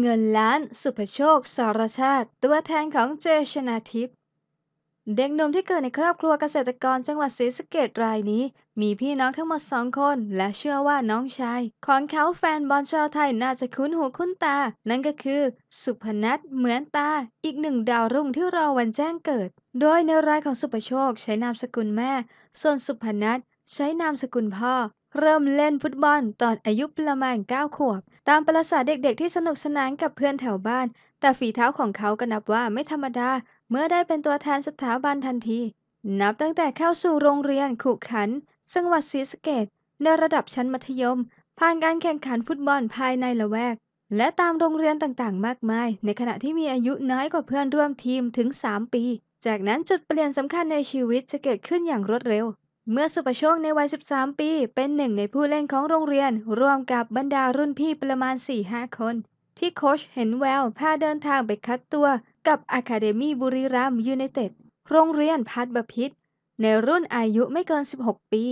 เงินล้าน สุภโชค สรชาติ ตัวแทนของเจชนาทิพย์เด็กหนุ่มที่เกิดในครอบครัวเกษตรกรจังหวัดศรีสะเกษรายนี้ มีพี่น้องทั้งหมดสองคน และเชื่อว่าน้องชาย ของเขาแฟนบอลชาวไทยน่าจะคุ้นหูคุ้นตา นั่นก็คือ สุพนัทเหมือนตา อีกหนึ่งดาวรุ่งที่รอวันแจ้งเกิด โดยในรายของสุภโชคใช้นามสกุลแม่ ส่วนสุพนัทใช้นามสกุลพ่อ เริ่มเล่นฟุตบอลตอนอายุประมาณ 9 ขวบ ตามประสาเด็กๆที่สนุกสนานกับเพื่อนแถวบ้าน แต่ฝีเท้าของเขาก็นับว่าไม่ธรรมดา เมื่อได้เป็นตัวแทนสถาบันทันที นับตั้งแต่เข้าสู่โรงเรียนขุขันจังหวัดศรีสะเกษในระดับชั้นมัธยม ผ่านการแข่งขันฟุตบอลภายในละแวก และตามโรงเรียนต่างๆ มากมาย ในขณะที่มีอายุน้อยกว่าเพื่อนร่วมทีมถึง 3 ปี จากนั้นจุดเปลี่ยนสำคัญในชีวิตจะเกิดขึ้นอย่างรวดเร็ว เมื่อสุประโชคในวัย 13 ปี เป็นหนึ่งในผู้เล่นของโรงเรียน ร่วมกับบรรดารุ่นพี่ประมาณ 4-5 คน ที่โคชเห็นแววพาเดินทางไปคัดตัวกับอะคาเดมี่บุรีรัมยูไนเต็ด โรงเรียนพัดบพิษในรุ่นอายุไม่เกิน 16 ปี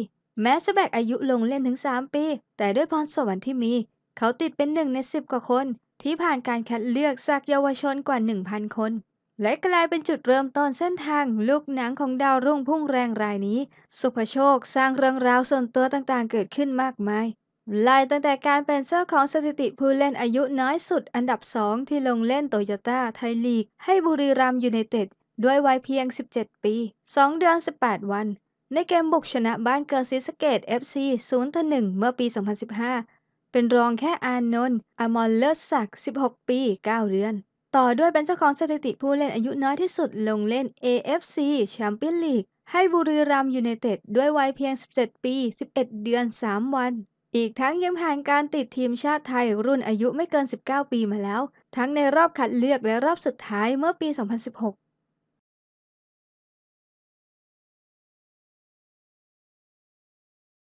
แม้จะแบกอายุลงเล่นถึง 3 ปี แต่ด้วยพรสวรรค์ที่มี เขาติดเป็นหนึ่งใน 10 กว่าคน ที่ผ่านการคัดเลือกจากเยาวชนกว่า 1,000 คน และกลายเป็นจุดเริ่มต้นเส้นทางลูกหนังของดาวรุ่งพุ่งแรงรายนี้ สุภโชคสร้างเรื่องราวส่วนตัวต่างๆ เกิดขึ้นมากมายไล่ตั้งแต่การเป็นเจ้าของสถิติผู้เล่นอายุน้อยสุดอันดับ 2 ที่ลงเล่นโตโยต้าไทยลีก ให้บุรีรัมย์ยูไนเต็ดด้วยวัยเพียง 17 ปี 2 เดือน 18 วัน ในเกมบุกชนะบ้านเกิดศรีสเกด FC 0-1เมื่อปี 2015 เป็นรองแค่อานนท์อมรเลิศศักดิ์ 16 ปี 9 เดือน ต่อด้วยเป็นเจ้าของสถิติผู้เล่นอายุน้อยที่สุดลงเล่น AFC แชมเปี้ยนลีกให้บุรีรัมย์ยูไนเต็ดด้วยวัยเพียง 17 ปี 11 เดือน 3 วัน อีกทั้งยังผ่านการติดทีมชาติไทยรุ่นอายุไม่เกิน 19 ปีมาแล้ว ทั้งในรอบคัดเลือกและรอบสุดท้ายเมื่อปี 2016